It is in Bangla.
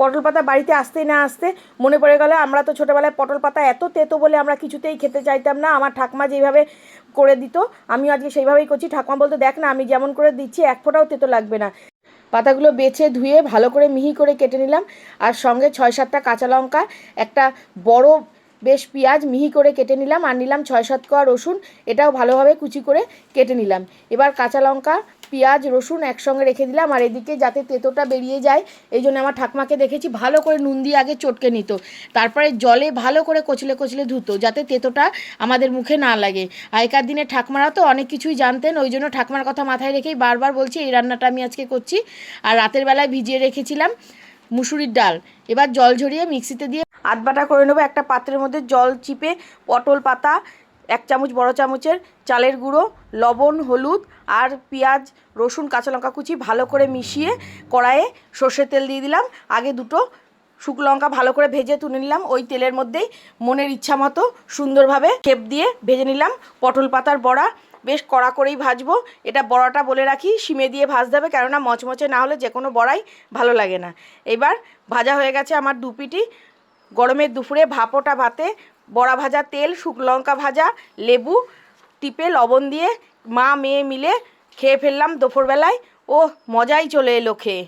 পটল পাতা বাড়িতে আসতে না আসতে মনে পড়ে গেল, আমরা তো ছোটোবেলায় পটল পাতা এত তেতো বলে আমরা কিছুতেই খেতে চাইতাম না, আমার ঠাকমা যেভাবে করে দিত, আমিও আজকে সেইভাবেই করছি। ঠাকমা বলতো, দেখ না, আমি যেমন করে দিচ্ছি, এক ফোঁটাও তেতো লাগবে না। পাতাগুলো বেছে ধুয়ে ভালো করে মিহি করে কেটে নিলাম, আর সঙ্গে ছয় সাতটা কাঁচা লঙ্কা, একটা বড় বেশ পেঁয়াজ মিহি করে কেটে নিলাম আর নিলাম ছয় সাত কোয়া রসুন, এটাও ভালোভাবে কুচি করে কেটে নিলাম। এবার কাঁচা লঙ্কা, পেঁয়াজ, রসুন একসঙ্গে রেখে দিলাম আর এদিকে যাতে তেতোটা বেরিয়ে যায়, এই জন্য আমার ঠাকমাকে দেখেছি ভালো করে নুন দিয়ে আগে চটকে নিত। তারপরে জলে ভালো করে কচলে কচলে ধুতো, যাতে তেতোটা আমাদের মুখে না লাগে। আগেকার দিনে ঠাকমারা তো অনেক কিছুই জানতেন, ওই জন্য ঠাকমার কথা মাথায় রেখেই বারবার বলছি, এই রান্নাটা আমি আজকে করছি। আর রাতের বেলায় ভিজিয়ে রেখেছিলাম মুসুরির ডাল। এবার জল ঝরিয়ে মিক্সিতে দিয়ে আধবাটা করে নেব, একটা পাত্রের মধ্যে জল চিপে, পটল পাতা, এক চামচ বড় চামচের চালের গুঁড়ো, লবণ, হলুদ আর পেঁয়াজ, রসুন, কাঁচা লঙ্কা কুচি ভালো করে মিশিয়ে কড়াইয়ে সর্ষের তেল দিয়ে দিলাম। আগে দুটো শুকনো লঙ্কা ভালো করে ভেজে তুলে নিলাম। ওই তেলের মধ্যেই মনের ইচ্ছা মতো সুন্দরভাবে খেপ দিয়ে ভেজে নিলাম। পটল পাতার বড়া বেশ কড়া করেই ভাজবো। এটা বড়াটা বলে রাখি সিমে দিয়ে ভাজতে হবে, কেননা মচমচে না হলে যে কোনো বড়াই ভালো লাগে না। এবার ভাজা হয়ে গেছে আমার দু পিটি গরমের দুপুরে ভাপোটা ভাতে, বড়া ভাজা তেল লঙ্কা ভাজা, লেবু টিপে লবণ দিয়ে মা মেয়ে মিলে খেয়ে ফেললাম দুপুরবেলায়। ও মজাই চলে এলো খেয়ে।